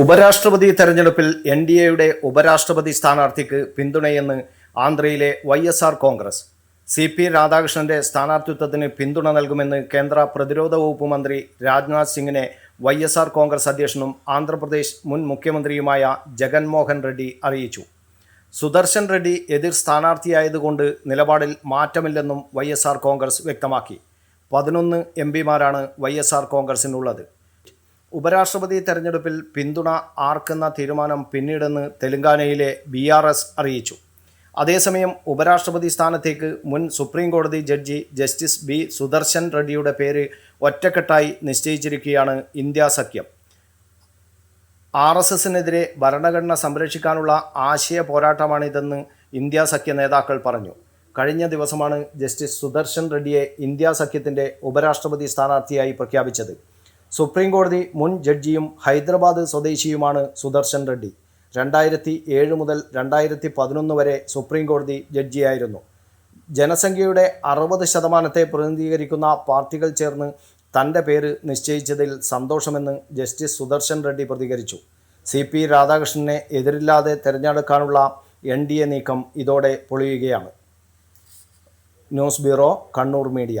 ഉപരാഷ്ട്രപതി തെരഞ്ഞെടുപ്പിൽ N D എയുടെ ഉപരാഷ്ട്രപതി സ്ഥാനാർത്ഥിക്ക് പിന്തുണയെന്ന് ആന്ധ്രയിലെ Y S R Congress. C P രാധാകൃഷ്ണന്റെ സ്ഥാനാർത്ഥിത്വത്തിന് പിന്തുണ നൽകുമെന്ന് കേന്ദ്ര പ്രതിരോധ വകുപ്പ് മന്ത്രി രാജ്നാഥ് സിംഗിനെ വൈ എസ് ആർ കോൺഗ്രസ് അധ്യക്ഷനും ആന്ധ്രാപ്രദേശ് മുൻ മുഖ്യമന്ത്രിയുമായ ജഗൻമോഹൻ റെഡ്ഡി അറിയിച്ചു. സുദർശൻ റെഡ്ഡി എതിർ സ്ഥാനാർത്ഥിയായതുകൊണ്ട് നിലപാടിൽ മാറ്റമില്ലെന്നും വൈ കോൺഗ്രസ് വ്യക്തമാക്കി. പതിനൊന്ന് എം പിമാരാണ് വൈ കോൺഗ്രസിനുള്ളത്. ഉപരാഷ്ട്രപതി തെരഞ്ഞെടുപ്പിൽ പിന്തുണ ആർക്കുന്ന തീരുമാനം പിന്നീടെന്ന് തെലങ്കാനയിലെ ബി ആർ എസ് അറിയിച്ചു. അതേസമയം ഉപരാഷ്ട്രപതി സ്ഥാനത്തേക്ക് മുൻ സുപ്രീം കോടതി ജഡ്ജി ജസ്റ്റിസ് ബി സുദർശൻ റെഡ്ഡിയുടെ പേര് ഒറ്റക്കെട്ടായി നിശ്ചയിച്ചിരിക്കുകയാണ് ഇന്ത്യ സഖ്യം. ആർ എസ് എസിനെതിരെ ഭരണഘടന സംരക്ഷിക്കാനുള്ള ആശയ പോരാട്ടമാണിതെന്ന് ഇന്ത്യ സഖ്യ നേതാക്കൾ പറഞ്ഞു. കഴിഞ്ഞ ദിവസമാണ് ജസ്റ്റിസ് സുദർശൻ റെഡ്ഡിയെ ഇന്ത്യ സഖ്യത്തിന്റെ ഉപരാഷ്ട്രപതി സ്ഥാനാർത്ഥിയായി പ്രഖ്യാപിച്ചത്. സുപ്രീം കോടതി മുൻ ജഡ്ജിയും ഹൈദരാബാദ് സ്വദേശിയുമാണ് സുദർശൻ റെഡ്ഡി. രണ്ടായിരത്തി ഏഴ് മുതൽ രണ്ടായിരത്തി പതിനൊന്ന് വരെ സുപ്രീം കോടതി ജഡ്ജിയായിരുന്നു. ജനസംഖ്യയുടെ അറുപത് ശതമാനത്തെ പ്രതിനിധീകരിക്കുന്ന പാർട്ടികൾ ചേർന്ന് തന്റെ പേര് നിശ്ചയിച്ചതിൽ സന്തോഷമെന്ന് ജസ്റ്റിസ് സുദർശൻ റെഡ്ഡി പ്രതികരിച്ചു. സി പി രാധാകൃഷ്ണനെ എതിരില്ലാതെ തിരഞ്ഞെടുക്കാനുള്ള എൻ ഡി എ നീക്കം ഇതോടെ പൊളിയുകയാണ്. News bureau Kannur media.